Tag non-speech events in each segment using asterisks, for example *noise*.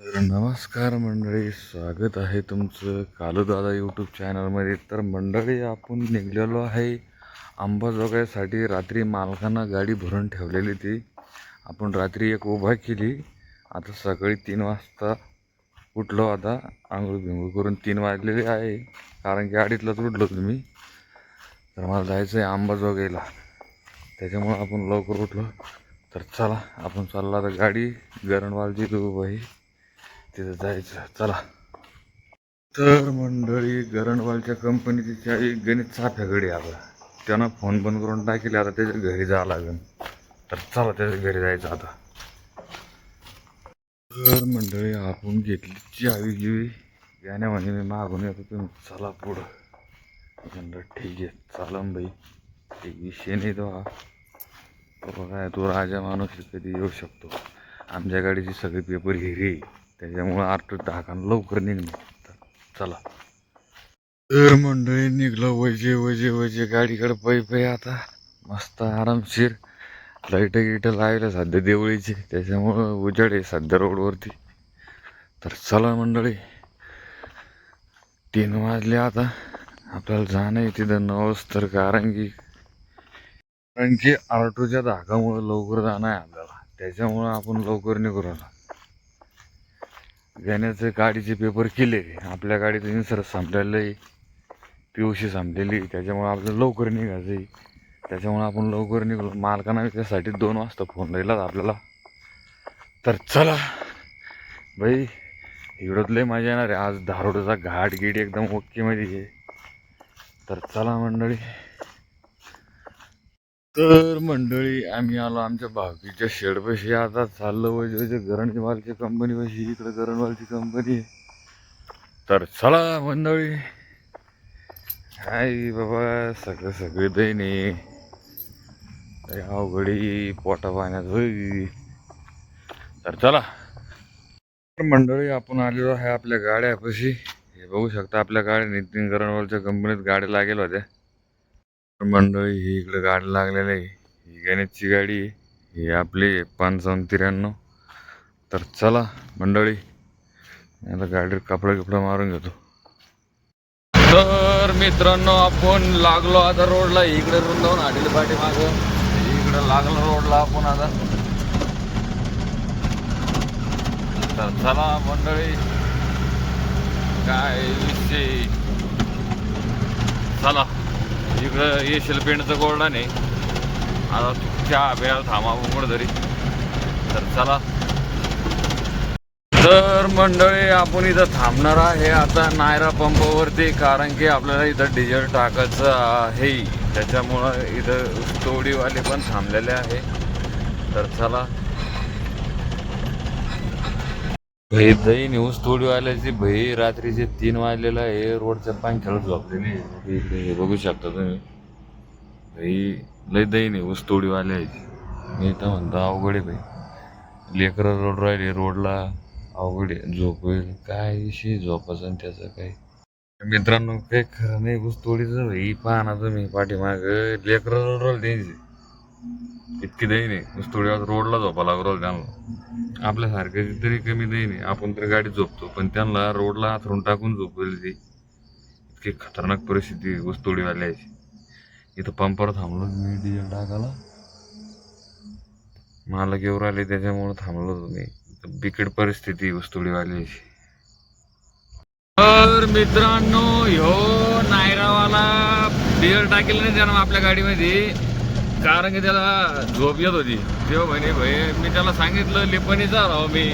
तर नमस्कार मंडळी स्वागत आहे तुमचं कालूदादा यूट्यूब चॅनलमध्ये तर मंडळी आपण निघलेलो आहे अंबाजोगाईसाठी. रात्री मालकानं गाडी भरून ठेवलेली ती. आपण रात्री एक उभा केली. आता सकाळी तीन वाजता उठलो आता. आंघोळ बिंघोळ करून तीन वाजलेले आहे. कारण की अडीचलाच उठलो तुम्ही तर मला जायचं आहे अंबाजोगाईला. त्याच्यामुळं आपण लवकर उठलो. तर चला आपण चालला आता गाडी. गरणवालची तू भाई तिथं जायचं. चला. तर मंडळी गरणवालच्या कंपनीची चावी गणित चाफ्याकडे आता त्यानं फोन बंद करून टाकेले आता त्याच्या घरी जावं लागेल. तर चला त्याच्या घरी जायचं आता. तर मंडळी आपण घेतली चावी गिवी. याने म्हणे मी मागून येतो तुम्ही. चला पुढं. म्हणलं ठीक आहे चालन बाई. एक विषय नाही तो हा. तो काय तो राजा माणूस कधी येऊ शकतो. आमच्या गाडीची सगळी पेपर हिरी आहे. त्याच्यामुळं आठ दहाकान लवकर निघणार तर चला. तर मंडळी निघलं वजे वजे वजे गाडीकडे पै पै आता. मस्त आरामशीर. लाइट गिट लावलं सध्या देवळीची. त्याच्यामुळं उजाड आहे सध्या रोडवरती. तर चला मंडळी. तीन वाजले आता. आपल्याला जाणं आहे तिथं नवस तर कारण की कारण की आरटूच्या धाकामुळं लवकर जाणं आहे आपल्याला. त्याच्यामुळं आपण लवकर निघू राहिलो घेण्याचे गाडीचे पेपर केले. आपल्या गाडीचं इन्शुरन्स संपलेलं आहे. पी ओ सी संपलेली त्याच्यामुळे आपल्याला लवकर निघायचं आहे. त्याच्यामुळे आपण लवकर निघलो. मालकांना त्यासाठी दोन वाजता फोन राहिला आपल्याला. तर चला. भाई एवढंच लय मजा येणार आहे. आज धारोडचा घाट गिट एकदम ओकेमध्ये आहे. तर चला मंडळी. तर मंडळी आम्ही आलो आमच्या भावकीच्या शेडपाशी. आता चाललो वैजे गरणवालची कंपनी पाशी. इकडं गरणवालची कंपनी आहे तर चला मंडळी. हाय बाबा सगळं सगळे दैने. अवघडी पोटा पाण्यात होई तर चला. तर मंडळी आपण आलेलो आहे आपल्या गाड्यापाशी. हे बघू शकता आपल्या गाड्या नितीन गरणवालच्या कंपनीत गाड्या लागेल होत्या. मंडळी ही इकडे गाडी लागलेली आहे. ही गणेशची गाडी आहे. ही आपली पंचावन्न त्र्याण्णव. तर चला मंडळी आता गाडीवर कपडे कपडे मारून घेतो. तर मित्रांनो आपण लागलो आता रोडला. इकडे रुंदावून आडील पाठी माग इकडे लागलो रोडला आपण आता. तर चला मंडळी काय विषय? चला. इकडं येशील पेंटचं गोरडा नाही आता चहा प्यायला थांबा उघड तरी तर चला. तर मंडळी आपण इथं थांबणार आहे आता नायरा पंपावरती कारण की आपल्याला इथं डिझेल टाकायचं आहे. त्याच्यामुळं इथं तोडीवाले पण थांबलेले आहे. तर चला. भाई. दही न्यूज तोडीवाल्याची भाई. रात्रीचे तीन वाजलेला आहे रोडच्या पांख्याला झोपलेली आहे. इकडे हे बघू शकता तुम्ही. भाई लय दही न्यूज तोडीवाले आहे मी तर म्हणतो अवघड आहे भाई. लेकरं रोड राहिले रोडला. अवघड आहे. झोप होईल. काय विषय झोपायचं आणि त्याचं काय? मित्रांनो काही खरं नाही ऊस तोडीचं भाई. पहा ना तुम्ही पाठीमाग. लेकरं रोड राहिले त्यांची. इतकी दही नाही ऊस रोडला झोपा लागलो त्यांना. आपल्यासारखं तरी कमी दही नाही आपण तर गाडीत झोपतो पण त्यांना रोडला हातरून टाकून झोपवली ती. इतकी खतरनाक परिस्थिती ऊस तोडीवाल्याची इथं पंपावर थांबलो मी डिझेल टाकायला मला घेऊन आले त्याच्यामुळे थांबलो तुम्ही बिकट परिस्थिती वस्तुडीवाल्याची तर मित्रांनो ह्यो नायरावाला डिझेल टाकेल नाही त्यानं आपल्या गाडीमध्ये? कारण की त्याला झोप येत होती. तेव्हा म्हणे भाई मी त्याला सांगितलं लिपणीचा राव मी.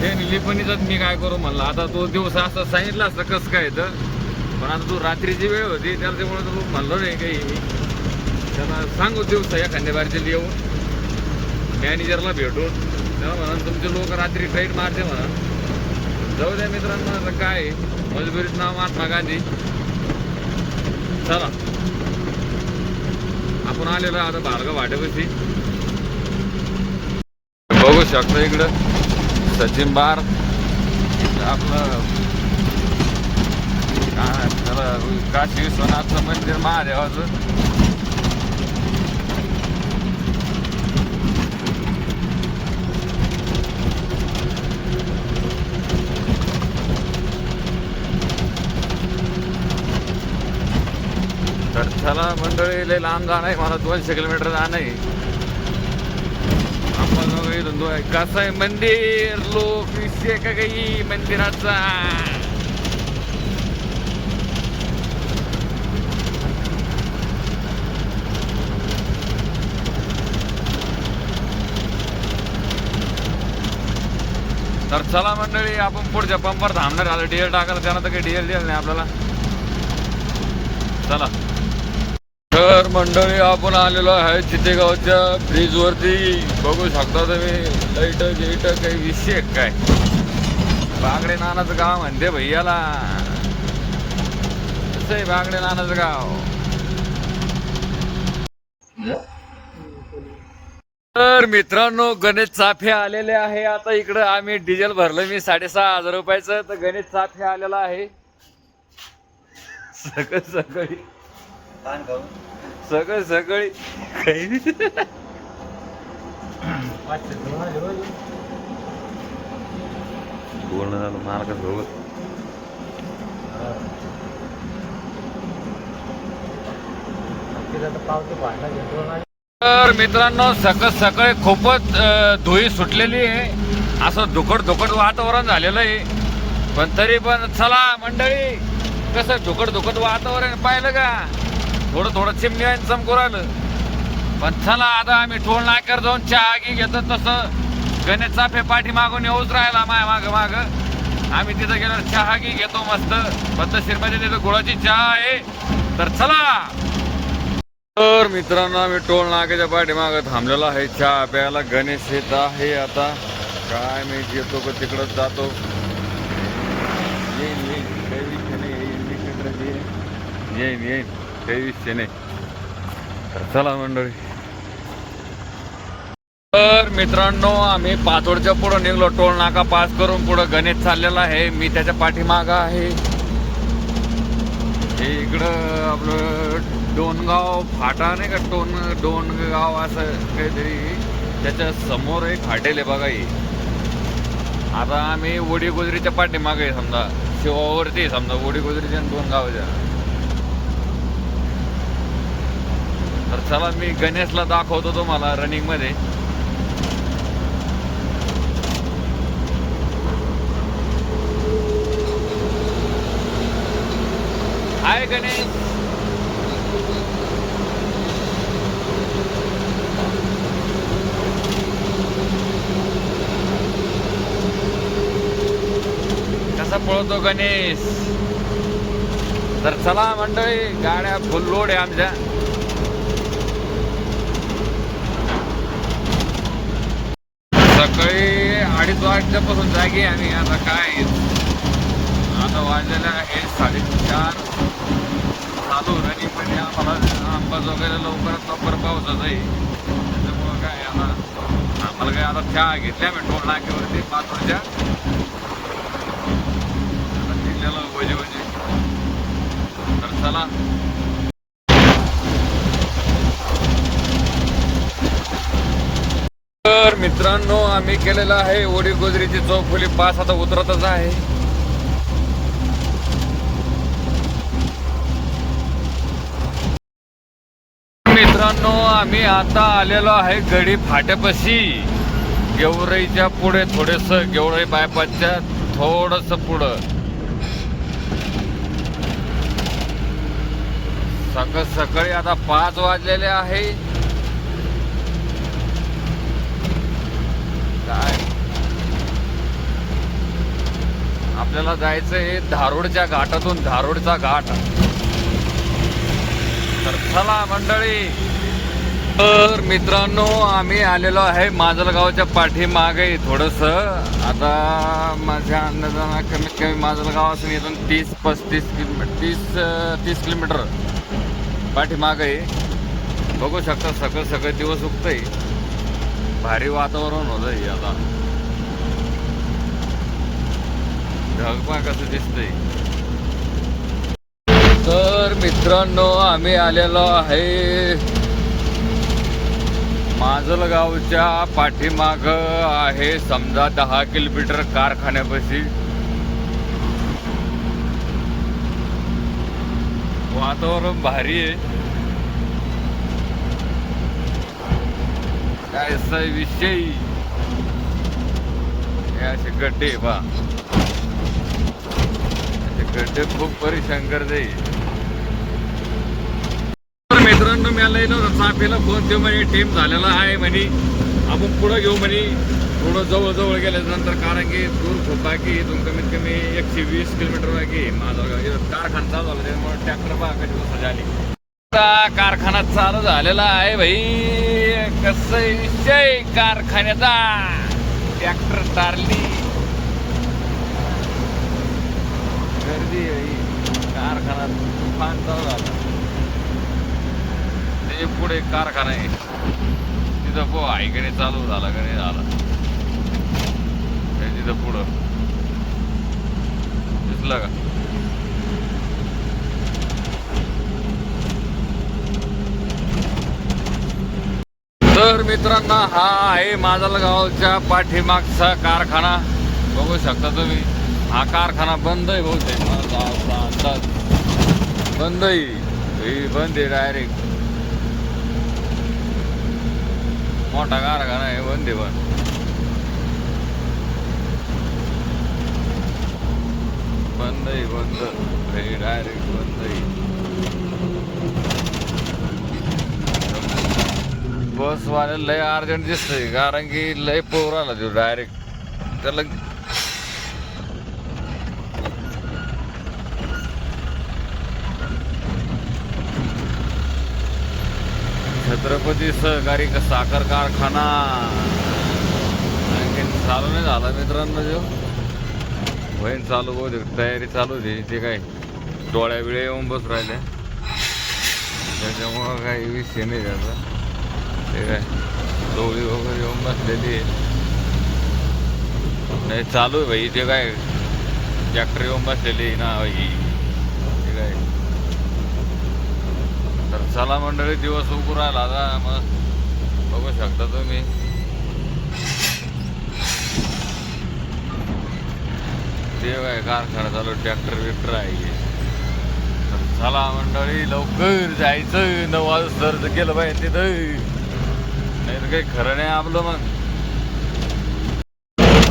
ते लिपणीचाच मी काय करू म्हणलं. आता तो दिवस असता सांगितलं असतं कसं काय तर. पण आता तू रात्रीची वेळ होती त्याच्यामुळे तू म्हणलो नाही काही. त्याला सांगू दिवस एखाद्या बारचे येऊन मॅनेजरला भेटून. त्याला म्हणा तुमचे लोक रात्री ट्रेन मारते म्हणा. जाऊ द्या मित्रांनो आता काय आहे, मजबुरीत नाव महात्मा गांधी. चला. आपण आलेलो आता भार्गव वाटेपाशी बघू शकतो इकडं. सचिन बार. आपलं काय त्याला काशी विश्वनाथचं मंदिर महादेवाचं चला मंडळी लय लांब जाणं आहे मला दोनशे किलोमीटर जाणं आहे. आपण कसं आहे मंदिर? लोक विषय का काही मंदिराचा? तर चला मंडळी आपण पुढच्या पंपावर थांबणार आलं डीएल टाकायला त्यानं तर काही डीएल दिलं नाही आपल्याला. चला. तर मंडळी आपण आलेलो आहे चितेगावच्या ब्रिज वरती बघू शकता तुम्ही लाइट गेट काही विषय काय? बागडे नानाचं गाव म्हणते भैयाला. कसं आहे बागडे नानाचं गाव. तर मित्रांनो गणेश चाफे आलेले आहे. आता इकडं आम्ही डिझेल भरलं मी साडेसहा हजार रुपयाचं. तर गणेश चाफे आलेला आहे. सकाळ सकाळी काही बोलणं झालं मालकासोबत तर मित्रांनो सकाळ सकाळी खूपच धुई धुळी सुटलेली आहे. असं धुकट धुकट वातावरण झालेलं आहे. पण तरी पण चला मंडळी कसं धुकट धुकट वातावरण पाहिलं का? थोडं थोडं चिमणी आणि चमकू राहिलं. पण चला आता आम्ही टोल नाक्यावर जाऊन चहा गी घेतो तसं. गणेश चाफे पाठी मागून येऊच राहिला माय माग माग. आम्ही तिथं गेलो चहा गी घेतो मस्त. पद्धतशीरमध्ये तिथं गुळाची चहा आहे. तर चला. तर मित्रांनो आम्ही टोल नाक्याच्या पाठीमागं थांबलेलो आहे. चहा प्यायला गणेश येत आहे आता. काय मी येतो का तिकडंच जातो. येईन येईन. काही विषय नाही येईन येईन. तेवीस येईन विषय नाही तर चला मंडळी. तर मित्रांनो आम्ही पाचोडच्या पुढं निघलो. टोल नाका पास करून पुढं गणेश चाललेला आहे. मी त्याच्या पाठीमागं आहे. हे इकडं आपलं डोनगाव फाटा नाही का? टोन डोनगाव असं काहीतरी. त्याच्यासमोर एक हॉटेल आहे बघा ही. आता आम्ही वडी गोजरीच्या पाठीमागे समजा. शिवावरती समजा वडी गोजरीच्या आणि दोन गावाच्या चला मी गणेशला दाखवतो तुम्हाला रनिंगमध्ये. हाय गणेश. कसा पळतो गणेश? तर चला मंडळी गाड्या फुल लोड आहे आमच्या. सकाळी अडीच वाजल्यापासून जागी आणि आम्ही आता काय आता वाजलेलं आहे साडेचार. चालू रनिंग म्हणजे आम्हाला अंबाज वगैरे लवकरात लवकर पावसाच आहे. त्याच्यामुळं काय आता आम्हाला काय आता चहा घेतल्या मी टोल नाक्यावरती पाच वाजच्या आता निघलेलो वजे भजे तर चला. तर मित्रांनो आम्ही केलेला आहे ओडी गोजरीची चौफुली पास आता उतरतच आहे. मित्रांनो आम्ही आता आलेलो आहे गडी फाट्यापाशी. गेवराईच्या पुढे थोडस गेवराई बायपासच्या थोडस पुढं. सकाळ सकाळी आता पाच वाजलेले आहे. काय? आपल्याला जायचं आहे धारोडच्या घाटातून धारोडचा घाट. तर चला मंडळी. तर मित्रांनो आम्ही आलेलो आहे माजलगावच्या पाठीमागे थोडस. आता माझ्या अंदाजाना कमीत कमी माजलगाव असून इथून तीस पस्तीस किलोमीटर तीस तीस किलोमीटर पाठीमागे. आहे. बघू शकता सगळं सगळं दिवस उगतंय. भारी वातावरण होतंय आता. ढगपा कसं दिसतंय. तर मित्रांनो आम्ही आलेलो आहे माजलगावच्या पाठीमाग आहे समजा दहा किलोमीटर कारखान्यापाशी. वातावरण भारी आहे. काय विषय। हे असे गड्डे बा। असे गड्डे खूप परेशान करते। तर मित्रांनो मला येणं चापेला फोन देऊ म्हणे टीम झालेला आहे म्हणे. आपण पुढं घेऊ म्हणे. थोडं जवळजवळ जवळ गेल्यानंतर कारण की दूर खूप बाकी इथून कमीत कमी एकशे वीस किलोमीटर बाकी माझा कारखाना चालू झाला त्यामुळे ट्रॅक्टर बा कधी बसा झाली कारखाना चालू झालेला आहे भाई. कसं विषय कारखान्याचा. ट्रॅक्टर टारली गर्दी आहे कारखाना तुफान चालू झाला. ते पुढे कारखाना आहे. तिथं पो आईकडे चालू झाला का नाही झाला. तिथं पुढं. दिसलं का? तर मित्रांनो हा आहे माजलगावच्या पाठीमागचा कारखाना. बघू शकता तुम्ही हा कारखाना बंद आहे बहुतेक. माझा बंद आहे. हे बंद आहे डायरेक्ट मोठा कारखाना आहे बंद आहे बंद बंद आहे बंद. हे डायरेक्ट बंद आहे. बसवाले लय अर्जंट दिसतंय कारण की लय पोर आला तो डायरेक्ट त्याला छत्रपती सहकारी क- साखर कारखाना. आणखीन चालू नाही झाला मित्रांनो जो. बहीण चालू बहुतेक तयारी चालू होती ते काय डोळ्या बिळ्या येऊन बस राहिल्या त्याच्यामुळं काही विषय नाही त्याचा. ते काय डोळी वगैरे येऊन बसलेली आहे. नाही चालू आहे भाई ते काय ट्रॅक्टर येऊन बसलेली आहे ना भाई. ते काय. तर चला मंडळी दिवस उभू राहिला आता मग बघू शकता तुम्ही. ते काय कारखाना चालू ट्रॅक्टर बिक्टर आहे. तर चला मंडळी लवकर जायचं. नऊ वाजता केलं गेलं पाहिजे तिथं. नाही तर काही खरं नाही आपलं मग.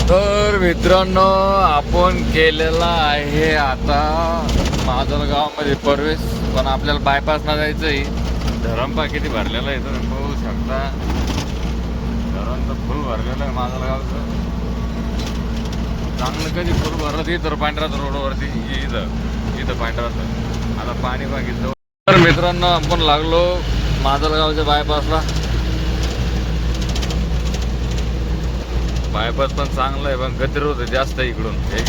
तर मित्रांनो आपण केलेला आहे आता माजलगावमध्ये प्रवेश पण आपल्याला बायपास ना जायचं आहे धरमपा किती भरलेला आहे तुम्ही बघू शकता. धरण तर फुल भरलेलं आहे माजलगावचं चांगलं कधी फुल भरलं ते तर पांढराच रोडवरती इथं इथं पांढराच. आता पाणी बाकी तर मित्रांनो आपण लागलो माजलगावच्या बायपासला बायपास पण चांगलं आहे पण गतिर होतं जास्त आहे इकडून. हे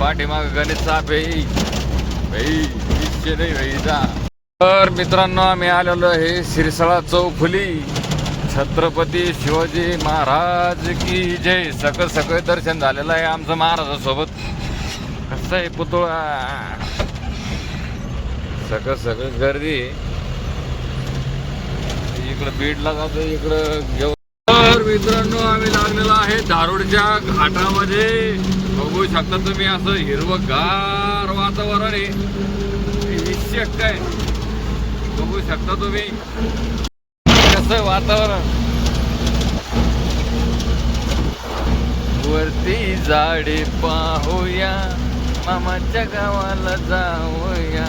पाठीमाग गणेश साप आहे. भाई नाही भाई जा. तर मित्रांनो आम्ही आलेलो आहे सिरसळा चौफुली. छत्रपती शिवाजी महाराज की जय. सकळ सकळ दर्शन झालेलं आहे आमचं महाराजासोबत. कसं आहे पुतळा? सगळं सगळं गर्दी इकडं बीडला जातो इकडं घेऊ तर मित्रांनो आम्ही लागलेलो आहे धारोडच्या घाटामध्ये. बघू शकता तुम्ही असं हिरवगार वातावरण आहे. विषय काय बघू शकता तुम्ही. कसं वातावरण? वरती झाडे पाहूया. मामाच्या गावाला जाऊया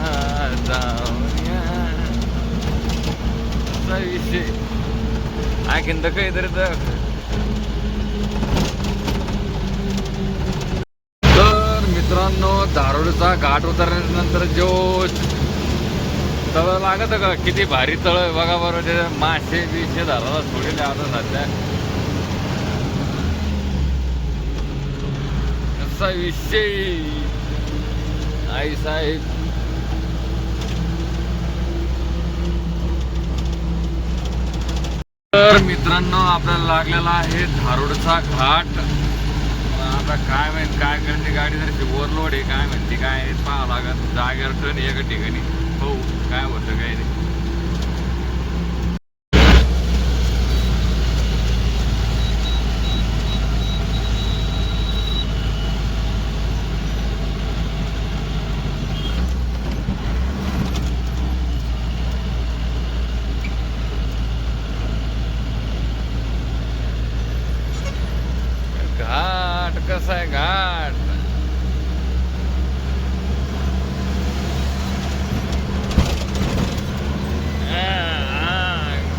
जाऊया. विषय आणखीन तर काहीतरी तर. तर मित्रांनो दारोडचा घाट उतरल्यानंतर जो तळ लागत का? किती भारी तळ आहे बघा बरं ते मासे बिशे धाराला सोडले आता सध्या. असा विषय. आई साहेब. तर मित्रांनो आपल्याला लागलेला आहे धारोडचा घाट. आता काय माहीत काय करते गाडी जर ओव्हरलोड आहे काय म्हणते काय आहे, पाहावं लागत. जागेवर टर्न एका ठिकाणी. हो काय होतं काय नाही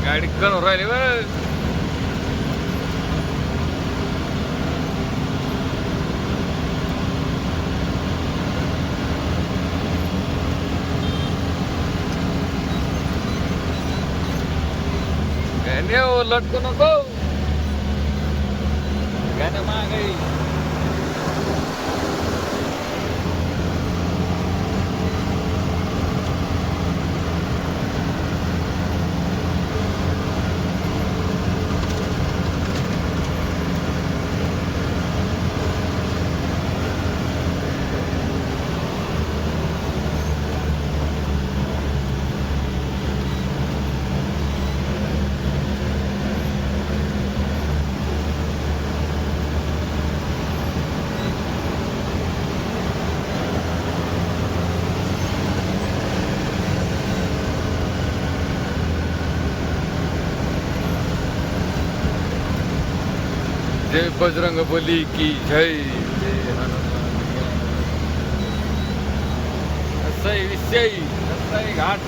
गाडी कण राहिली बरं गाणे हो, जय बजरंग बली की जय जय हनुमान विषय असई घाट।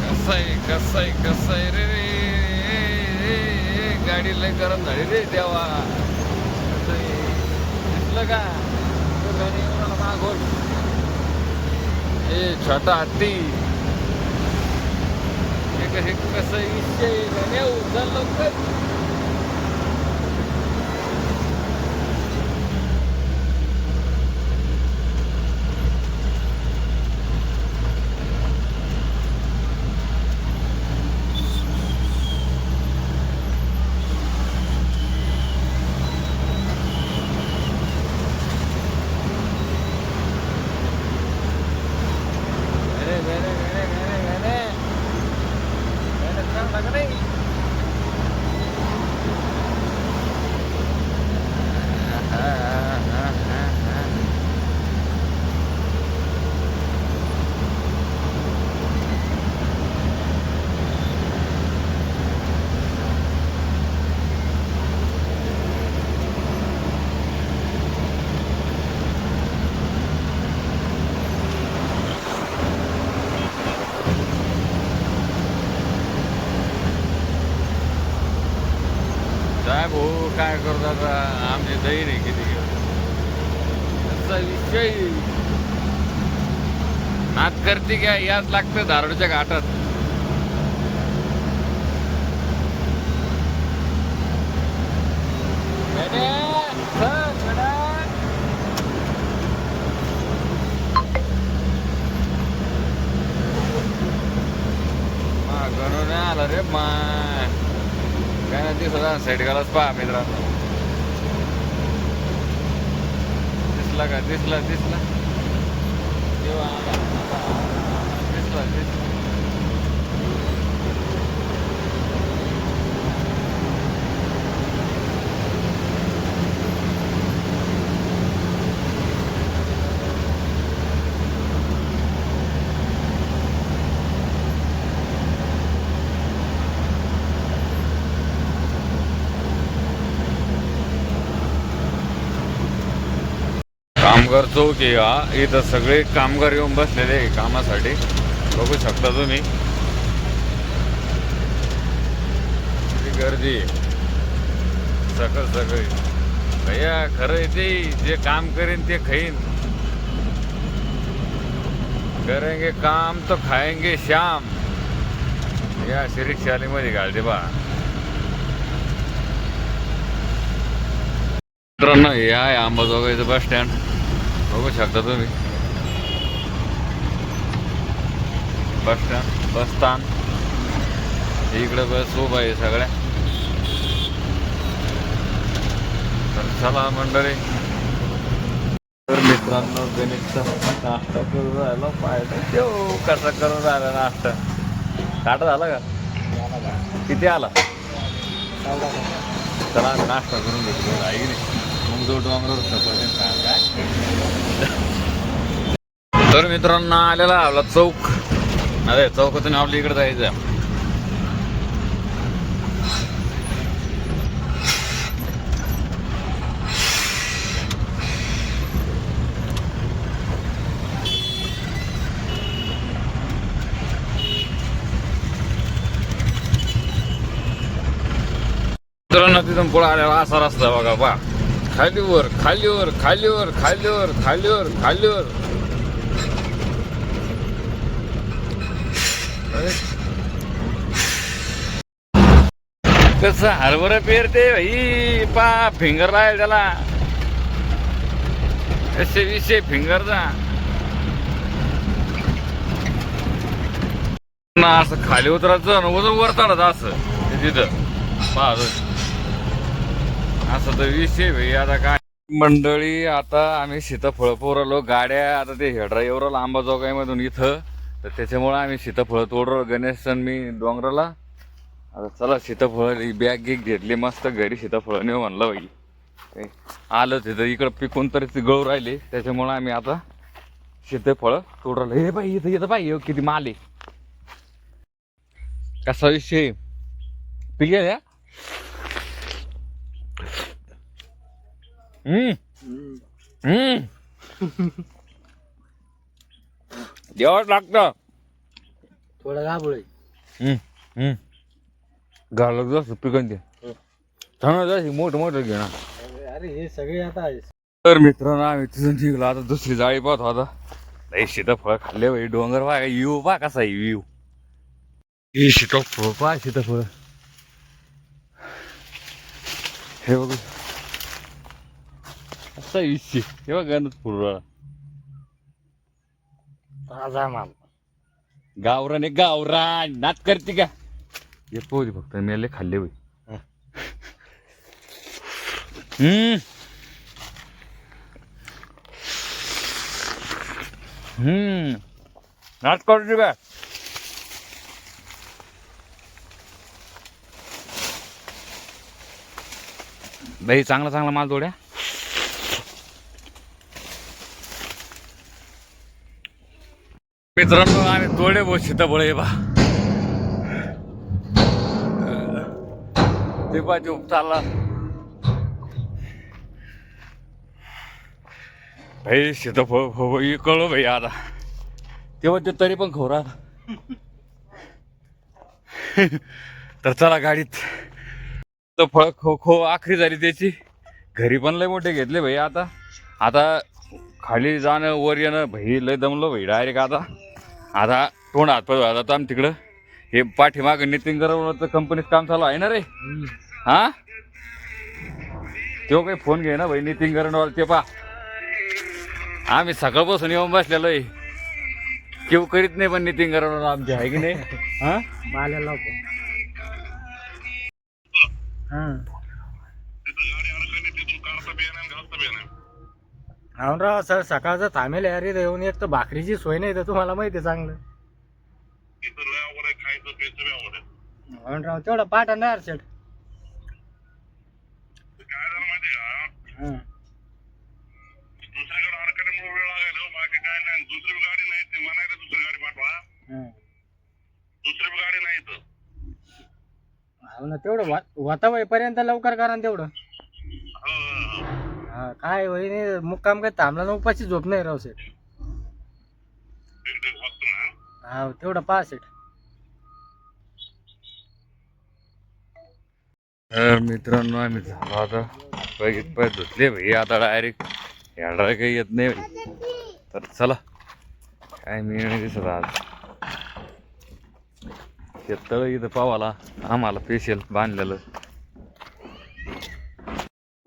कसाय कसाय कसाय रे रे गाडी लय गरम झाली रे देवा। दिसलं का? तो ए छोटा हत्ती. हे क- हे कसं विषय गाण्या उचल लवकर गाणे, गाणे, गाणे, गाणे, गाणे. गाणे चांगला का नाही? हा, हा, हा, हा, हा. काय भाऊ करतो आता? आमचे दही नाही किती. त्याचा विषय नात करते काय याच लागतं दारोडच्या घाटात. मा गणू आला रे मा काय नाही दिसला साईड गालाच पहा मित्रांनो दिसला का दिसला दिसला तेव्हा आला. दिसला दिसला करतो चौक या इथं सगळे कामगार येऊन बसलेले कामासाठी. बघू शकता तुम्ही. गर्दी आहे. सकल भैया खरं येते जे काम करेन ते खाईन. करेंगे काम तो खाएंगे श्याम. या मध्ये घालते बा. मित्रांनो या आहे अंबाजोगाईचं बस स्टँड बघू शकता तुम्ही. बस स्टँड बस स्थान. इकडे बस उभा आहे सगळ्या. तर चला मंडळी. तर मित्रांनो गणेशचा नाश्ता करून राहिला. पाहिजे देऊ कसा करून राहिला नाश्ता? काटा झाला का? किती आला? चला नाश्ता करून घेतो. आई नाही मग जो डोंगरावर सफरचंद काय? तर मित्रांनो आलेला आपला चौक. अरे चौकातून आपल्या इकडे जायचं मित्रांनो तिथून पुढे आलेला असा रस्ता बघा पा खालीवर खालीवर खालीवर खालीवर खालीवर खालीवर. कस कसं हरभरा पेरते भाई? पा फिंगर राहील त्याला. असे विषय फिंगरचा जा असं खाली उतरायचं वजन वर चढायचं असं. तिथं. पाहत असं तर विषय भाई आता काय? मंडळी आता आम्ही सीताफळ पोरलो गाड्या आता ते हेडरा एवढं अंबाजोगाईमधून इथं. तर त्याच्यामुळं आम्ही सीताफळ तोडलो गणेश आणि मी डोंगराला. आता चला सीताफळ बॅग गिग घेतली. मस्त घरी सीताफळ नेऊ म्हणलं बाई. आलं तिथं इकडं पिकून तरी ती गळू राहिले. त्याच्यामुळं आम्ही आता सीताफळ तोडलं हे बाई इथं इथं बाई किती माल आहे. कसा विषय पिके जेवण लागतं. थोडा हम्म. घालत जास्त पिकन ते. चांगलं जायचं मोठं मोठं घे ना. अरे हे सगळे आता तर मित्रांनो आम्ही तिथून निघलो. आता दुसरी जाळी पाहतो आता. लई सीताफळ खाल्ले बाई. डोंगर पहा यू पा कसा आहे व्यू हे सीताफळ पा सीताफळ हे बघ. विषय हे बघ गणत फुलवा ताजा माल. गावरान आहे गावरान. नाच करते का? हे पोहते फक्त मेले खाल्ले बाई हम्म. हम्म. नाच करते का? बाई चांगला चांगला माल तोड्या मित्रांनो आम्ही तोडे बो सीताफळ बा. ते बाजी चालला भाई सीताफळ कळो भाई आता. तेव्हा ते तरी पण खोरा तर चला गाडीत. तर फळ खो खो आखरी झाली त्याची. घरी पण लय मोठे घेतले भाई आता. आता खाली जाणं वर येणं भाई लय दमलो भाई डायरेक्ट आता. आता तोंड हातपाय आता आम्ही तिकडं. हे पाठीमागं नितीन गरवचं कंपनीत काम चालू आहे ना रे? हा? तो काही फोन घे ना भाई नितीन गरणवाल ते पा आम्ही सकाळपासून येऊन बसलेलो आहे. केव करीत नाही पण नितीन गरणवाल आमचे आहे की नाही? हा *laughs* माल्याला लावतो हा हो राव सर सकाळचं थांबेल इथं येऊन एक तर भाकरीची सोय नाही तर तुम्हाला माहिती आहे चांगलं. हो राव तेवढं पाठा यार सेट. दुसरीकडे अडकल्यामुळे वेळ लागेल हो, बाकी काय नाही. दुसरी गाडी नाही ते म्हणायला दुसरी गाडी पाठवा. हा. दुसरी गाडी नाही तर ना तेवढं वातावरण पर्यंत लवकर करा ना तेवढं. हो, हो, हो. हा काय वहिनी मुक्काम काय थांबला ना उपाशी झोप नाही राव सेठ. हा तेवढा पहा सेठ. तर मित्रांनो आम्ही झालो आता. बघित पाय धुतले भाई आता डायरेक्ट याडा काही येत नाही भाई तर चला काय मी नाही दिसत आज. शेततळ इथं पावाला आम्हाला स्पेशल बांधलेलं.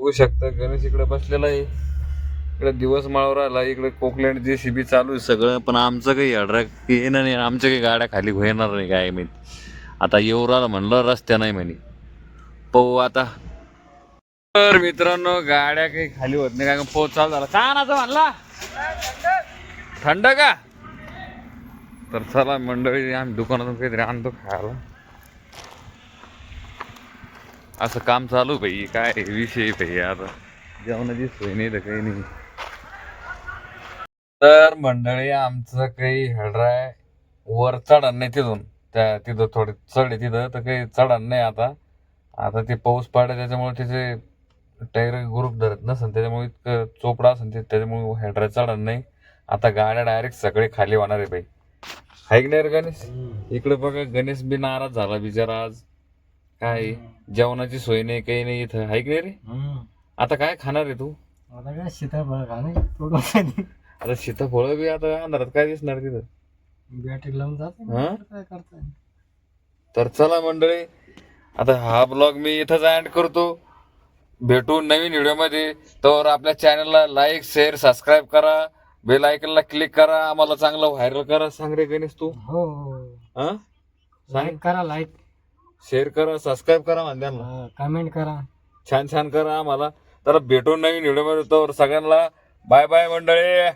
बघू शकता गणेश इकडे बसलेला आहे. इकडे दिवस माळावर आला इकडे कोकलँड जे सी बी चालू आहे सगळं. पण आमचं काही अडरा येणार नाही आमच्या काही गाड्या खाली होणार नाही काय माहिती. आता येऊ राहिलं म्हणलं रस्त्या नाही म्हणे. पाहू आता. तर मित्रांनो गाड्या काही खाली होत नाही काय पोच चालू झाला. छान म्हणला? थंड का? तर चला मंडळी आम्ही दुकानातून काहीतरी आणतो खायला. असं काम चालू भाई काय विषय भाई आता. जेवणाची सोय नाही तर काही नाही. तर मंडळी आमचं काही हेडराय वर चढण नाही तिथून. त्या तिथं थोडे चढ आहे तिथं तर काही चढण नाही आता. आता ते पाऊस पडला त्याच्यामुळे त्याचे टायर ग्रुप धरत नसेल त्याच्यामुळे इतकं चोपडा असेल ते त्याच्यामुळे हेडराय चढण नाही. आता गाड्या डायरेक्ट सगळे खाली होणार आहे बाई हाय की नाही रे गणेश? इकडे बघा गणेश बी नाराज झाला बिचारा आज. काय? जेवणाची सोय नाही काही नाही इथं. आहे की नाही रे? हम्म. आता काय खाणार आहे तू? आता काय सीताफळ खा नाही थोडं आता सीताफळ बी आता अंधारात काय दिसणार तिथं? बॅटरी लावून जाते हा? काय करताय? तर चला मंडळी आता हा ब्लॉग मी इथंच एंड करतो. भेटू नवीन व्हिडिओमध्ये. तर आपल्या चॅनलला लाईक शेअर सबस्क्राईब करा. बेल आयकनला क्लिक करा. आम्हाला चांगलं व्हायरल करा. सांग रे गणेश तू. हो. हा? लाईक करा लाईक शेअर करा सबस्क्राईब करा म्हणत्यांना कमेंट करा. छान छान करा आम्हाला. तर भेटू नवीन व्हिडिओमध्ये तर सगळ्यांना बाय बाय मंडळी.